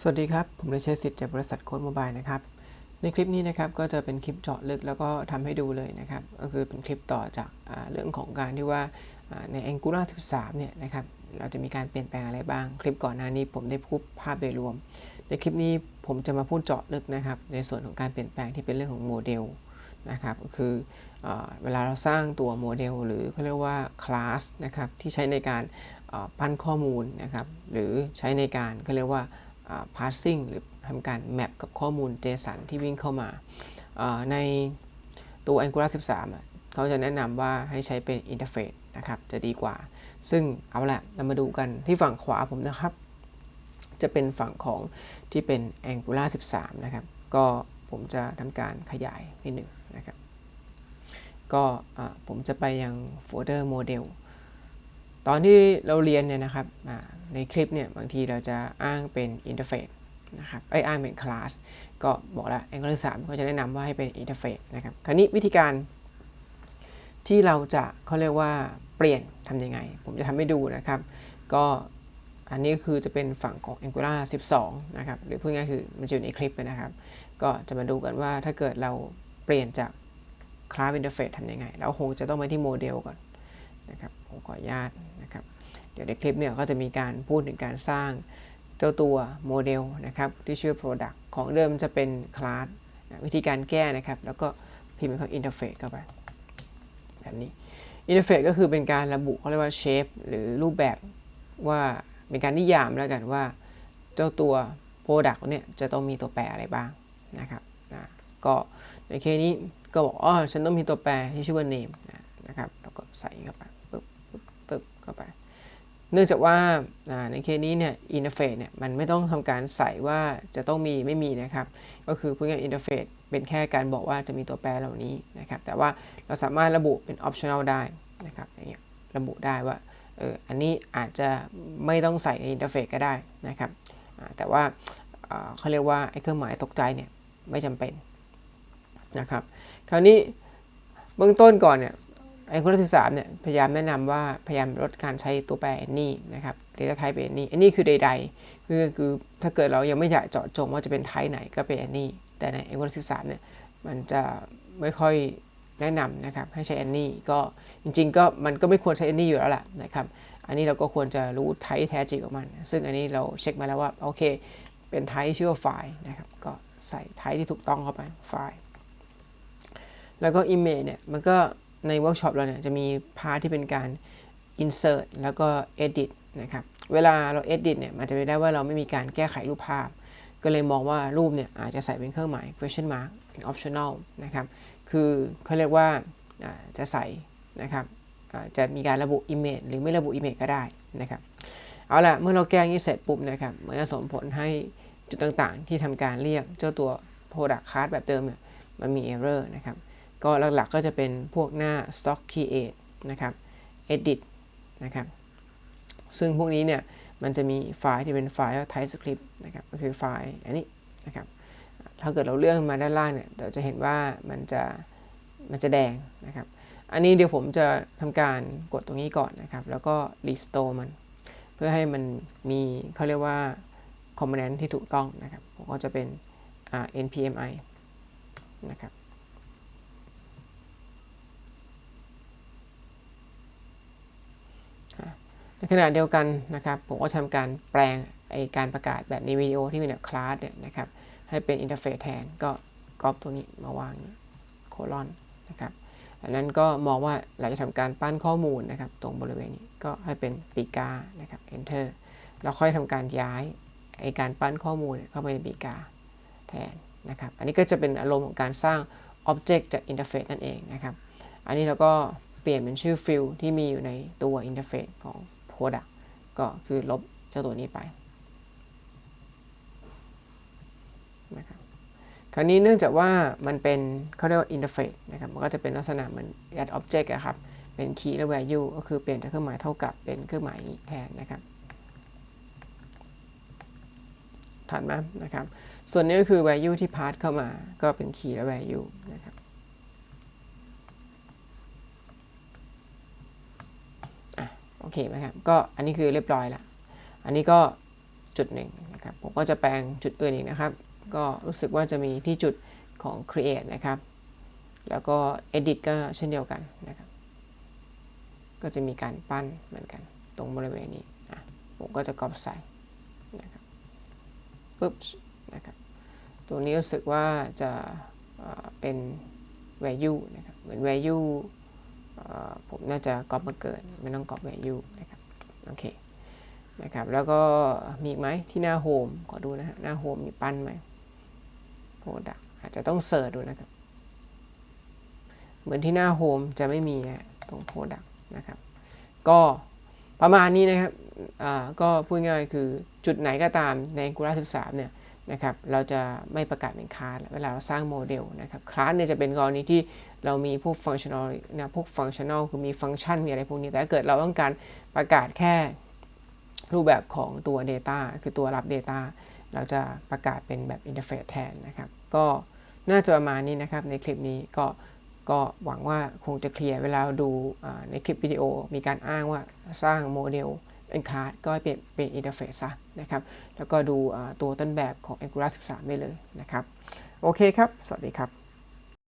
สวัสดีครับ ผมได้ใช้สิทธิ์จากบริษัทโค้ดโมบายนะครับ ในคลิปนี้นะครับก็จะเป็นคลิปเจาะลึกแล้วก็ทำให้ดูเลยนะครับ ก็คือเป็นคลิปต่อจากาเรื่องของการที่ว่าใน Angular 13 เนี่ยนะครับ เราจะมีการเปลี่ยนแปลงอะไรบ้าง คลิปก่อนหน้านี้ผมได้พูดภาพโดยรวม ในคลิปนี้ผมจะมาพูดเจาะลึกนะครับ ในส่วนของการเปลี่ยนแปลงที่เป็นเรื่องของโมเดลนะครับก็คืออเวลาเราสร้างตัวโมเดลหรือเขาเรียกว่าคลาสนะครับที่ใช้ในการปั้นข้อมูลนะครับหรือใช้ในการเขาเรียกว่า parsing หรือทำการ map กับข้อมูล JSON ที่วิ่งเข้ามาในตัว Angular 13 เขาจะแนะนำว่าให้ใช้เป็น interface นะครับจะดีกว่า ซึ่งเอาละเรามาดูกันที่ฝั่งขวาผมนะครับ จะเป็นฝั่งของที่เป็น Angular 13 นะครับ ก็ผมจะทำการขยายนิดหนึ่งนะครับ ก็ผมจะไปยังโฟลเดอร์โมเดล ตอนที่เราเรียนเนี่ยนะครับในคลิปเนี่ยบางทีเราจะอ้างเป็นอินเทอร์เฟซนะครับไออ้างเป็นคลาสก็บอกแล้ว Angular 3ก็จะแนะนำว่าให้เป็นอินเทอร์เฟซนะครับคราวนี้วิธีการ ที่เราจะเขาเรียกว่าเปลี่ยนทำยังไง ผมจะทำให้ดูนะครับ ก็อันนี้คือจะเป็นฝั่งของ Angular 12 นะครับ หรือพูดง่ายๆคือมันอยู่ในคลิปเลยนะครับ ก็จะมาดูกันว่าถ้าเกิดเราเปลี่ยนจากคลาสอินเทอร์เฟซทำยังไงเราคงจะต้องไปที่โมเดลก่อน นะครับผมขออนุญาตนะครับ เดี๋ยวในคลิปเนี่ยก็จะมีการพูดถึงการสร้างเจ้าตัวโมเดลนะครับที่ชื่อ Product ของเดิมจะเป็นคลาสนะวิธีการแก้นะครับ แล้วก็พิมพ์คำ Interface เข้าไปแบบนี้ Interface ก็คือเป็นการระบุเขาเรียกว่า Shape หรือรูปแบบว่าเป็นการนิยามแล้วกันว่าเจ้าตัว Product เนี่ยจะต้องมีตัวแปรอะไรบ้างนะครับนะก็ในเคสนี้ก็บอกอ๋อฉันต้องมีตัวแปรที่ชื่อว่า name นะนะครับ แล้วก็ใส่เข้าไป ปึ๊บเข้าไป เนื่องจากว่าในเคสนี้เนี่ยอินเทอร์เฟซเนี่ยมันไม่ต้องทำการใส่ว่าจะต้องมีไม่มีนะครับ ก็คือพูดง่ายอินเทอร์เฟซเป็นแค่การบอกว่าจะมีตัวแปรเหล่านี้นะครับ แต่ว่าเราสามารถระบุเป็น optional ได้นะครับอย่างเงี้ยระบุได้ว่าเอออันนี้อาจจะไม่ต้องใส่ในอินเทอร์เฟซก็ได้นะครับแต่ว่าเขาเรียกว่าไอ้เครื่องหมายตกใจเนี่ยไม่จำเป็นนะครับ คราวนี้เบื้องต้นก่อนเนี่ย ไอ้คนที่สามเนี่ยพยายามแนะนำว่าพยายามลดการใช้ตัวแปร any นะครับ data type เป็น any any คือใดๆคือคือถ้าเกิดเรายังไม่อยากเจาะจงว่าจะเป็น type ไหนก็เป็น any แต่ใน a n g u l a r 13เนี่ยมันจะไม่ค่อยแนะนำนะครับให้ใช้ any ก็จริง ๆ ก็มันก็ไม่ควรใช้ any อยู่แล้วล่ะนะครับอันนี้เราก็ควรจะรู้ type แท้จริงของมัน ซึ่งอันนี้เราเช็คมาแล้วว่าโอเคเป็น type ชื่อว่าไฟล์นะครับก็ใส่ type ที่ถูกต้องเข้าไปไฟล์แล้วก็ image เนี่ยมันก็ ในเวิร์กช็อปเราเนี่ยจะมีพาร์ทที่เป็นการ insert แล้วก็ edit นะครับ เวลาเรา edit เนี่ยมันจะไม่ได้ว่าเราไม่มีการแก้ไขรูปภาพ ก็เลยมองว่ารูปเนี่ยอาจจะใส่เป็นเครื่องหมาย question mark เป็น optional นะครับ คือเขาเรียกว่าจะใส่นะครับจะมีการระบุ image หรือไม่ระบุ image ก็ได้นะครับ เอาละเมื่อเราแก้งี้เสร็จปุ๊บนะครับ มันจะส่งผลให้จุดต่างๆ ที่ทำการเรียกเจ้าตัว product class แบบเดิมเนี่ยมันมี error นะครับ ก็หลักๆก็จะเป็นพวกหน้า stock create นะครับ edit นะครับ ซึ่งพวกนี้เนี่ยมันจะมีไฟล์ที่เป็นไฟล์แล้ว TypeScript นะครับ ก็คือไฟล์อันนี้นะครับ ถ้าเกิดเราเลื่อนมาด้านล่างเนี่ยเราจะเห็นว่ามันจะมันจะแดงนะครับ อันนี้เดี๋ยวผมจะทำการกดตรงนี้ก่อนนะครับ แล้วก็ restore มัน เพื่อให้มันมีเขาเรียกว่า component ที่ถูกต้องนะครับ ก็จะเป็น npmi นะครับ ในขณะเดียวกันนะครับผมก็ทำการแปลงไอการประกาศแบบในวิดีโอที่มีแบบคลาสเนี่ยนะครับให้เป็นอินเทอร์เฟซแทนก็ก๊อปตัวนี้มาวางโคลอนนะครับอันนั้นก็มองว่าเราจะทำการปั้นข้อมูลนะครับ ตรงบริเวณนี้ก็ให้เป็นปีกานะครับ enter แล้วค่อยทำการย้ายไอการปั้นข้อมูลเข้าไปในปีกาแทนนะครับ อันนี้ก็จะเป็นอารมณ์ของการสร้างอ็อบเจกต์จากอินเทอร์เฟซนั่นเองนะครับ อันนี้เราก็เปลี่ยนเป็นชื่อฟิลที่มีอยู่ในตัวอินเทอร์เฟซของ Product ก็คือลบเจ้าตัวนี้ไปนะครับคราวนี้เนื่องจากว่ามันเป็นเขาเรียกว่าอินเทอร์เฟซนะครับมันก็จะเป็นลักษณะเหมือน add object อะครับ เป็น key และ value ก็คือเปลี่ยนจากเครื่องหมายเท่ากับเป็นเครื่องหมายแทนนะครับถัดมานะครับ ส่วนนี้ก็คือ value ที่ pass เข้ามาก็เป็น key และ value นะครับ คไหมครับ ก็อันนี้คือเรียบร้อยล้วอันนี้ก็จุดหนึ่งนะครับ ผมก็จะแปลงจุดอื่นอีกนะครับ ก็รู้สึกว่าจะมีที่จุดของ create นะครับ แล้วก็ edit ก็เช่นเดียวกันนะครับ ก็จะมีการปั้นเหมือนกัน ตรงบริเวณนี้อะผมก็จะกรอบใส่นะครับปุ๊บนะครับ ตัวนี้รู้สึกว่าจะเป็น value นะครับ เหมือน value ผมน่าจะก๊อปมาเกิดไม่ต้องก๊อป value นะครับโอเคนะครับแล้วก็มีไหมที่หน้า home ขอดูนะฮะหน้า home มีปั้นไหม product อาจจะต้องเสิร์ชดูนะครับ เหมือนที่หน้า home จะไม่มีนะตรง product นะครับ ก็ประมาณนี้นะครับก็พูดง่ายคือจุดไหนก็ตามใน Angular 13เนี่ย นะครับ เราจะไม่ประกาศเป็นคลาสเวลาเราสร้างโมเดลนะครับ คลาสเนี่ยจะเป็นกรณีที่เรามีพวกฟังชั่นอลนะพวกฟังชั่นอลคือมีฟังก์ชันมีอะไรพวกนี้ แต่ถ้าเกิดเราต้องการประกาศแค่รูปแบบของตัว Data คือตัวรับ Data เราจะประกาศเป็นแบบ Interface แทนนะครับ ก็น่าจะประมาณนี้นะครับ ในคลิปนี้ก็ก็หวังว่าคงจะเคลียร์เวลาดูในคลิปวิดีโอมีการอ้างว่าสร้างโมเดล เป็นคลาสก็เปลี่ยนเป็นอินเทอร์เฟซซะนะครับ แล้วก็ดูตัวต้นแบบของ Angular 13 ได้เลยนะครับ โอเคครับ สวัสดีครับ